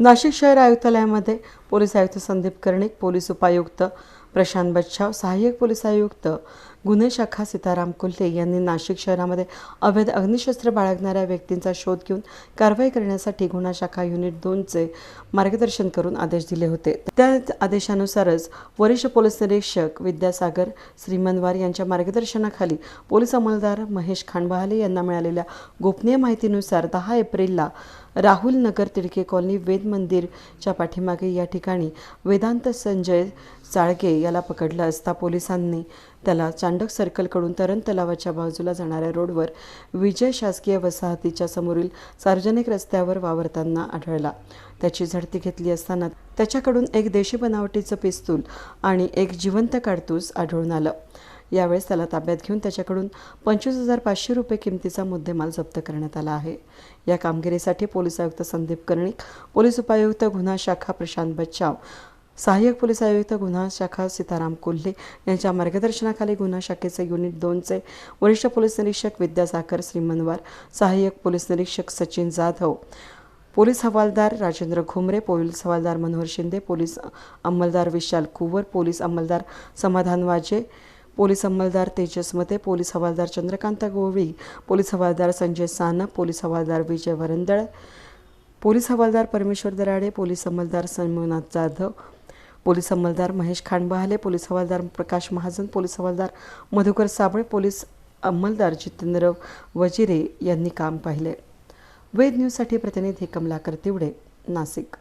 नाशिक शहर आयुक्तालयामध्ये पोलीस आयुक्त संदीप कर्णिक पोलीस उपायुक्त प्रशांत बच्छाव सहाय्यक पोलीस आयुक्त गुन्हे शाखा सीताराम कोल्हे यांनी नाशिक शहरामध्ये अवैध अग्निशस्त्र बाळगणाऱ्या व्यक्तींचा शोध घेऊन कारवाई करण्यासाठी गुन्हा शाखा युनिट दोनचे मार्गदर्शन करून आदेश दिले होते. त्या आदेशानुसारच वरिष्ठ पोलीस निरीक्षक विद्यासागर श्रीमनवार यांच्या मार्गदर्शनाखाली पोलीस अंमलदार महेश खांडबहाले यांना मिळालेल्या गोपनीय माहितीनुसार दहा एप्रिलला राहुल नगर तिडके कॉलनी वेद मंदिरच्या पाठीमागे या ठिकाणी वेदांत संजय चाळगे याला पकडलं असता पोलिसांनी त्याला चांडक सर्कलकडून तरण तलावाच्या बाजूला जाणाऱ्या रोडवर विजय शासकीय वसाहतीच्या समोरील सार्वजनिक रस्त्यावर वावरताना आढळला. त्याची झडती घेतली असताना त्याच्याकडून एक देशी बनावटीचं पिस्तूल आणि एक जिवंत काडतूस आढळून आलं. यावेळेस त्याला ताब्यात घेऊन त्याच्याकडून पंचवीस हजार पाचशे रुपये किमतीचा मुद्देमाल जप्त करण्यात आला आहे. या कामगिरीसाठी पोलीस आयुक्त संदीप कर्णिक पोलीस उपायुक्त गुन्हा शाखा प्रशांत बच्चाव सहाय्यक पोलीस आयुक्त गुन्हा शाखा सीताराम कोल्हे यांच्या मार्गदर्शनाखाली गुन्हा शाखेचे युनिट दोनचे वरिष्ठ पोलीस निरीक्षक विद्यासागर श्रीमनवार सहाय्यक पोलीस निरीक्षक सचिन जाधव पोलीस हवालदार राजेंद्र घुमरे पोलीस हवालदार मनोहर शिंदे पोलीस अंमलदार विशाल कुवर पोलीस अंमलदार समाधान वाजे पोलीस अंमलदार तेजस मते पोलीस हवालदार चंद्रकांत गोवळी पोलीस हवालदार संजय सानप पोलीस हवालदार विजय वरंदळ पोलीस हवालदार परमेश्वर दराडे पोलीस अंमलदार सोमनाथ जाधव पोलीस अंमलदार महेश खांडबहाले पोलीस हवालदार प्रकाश महाजन पोलीस हवालदार मधुकर साबळे पोलीस अंमलदार जितेंद्र वजिरे यांनी काम पाहिले. वेद न्यूजसाठी प्रतिनिधी कमलाकर तिवडे नाशिक.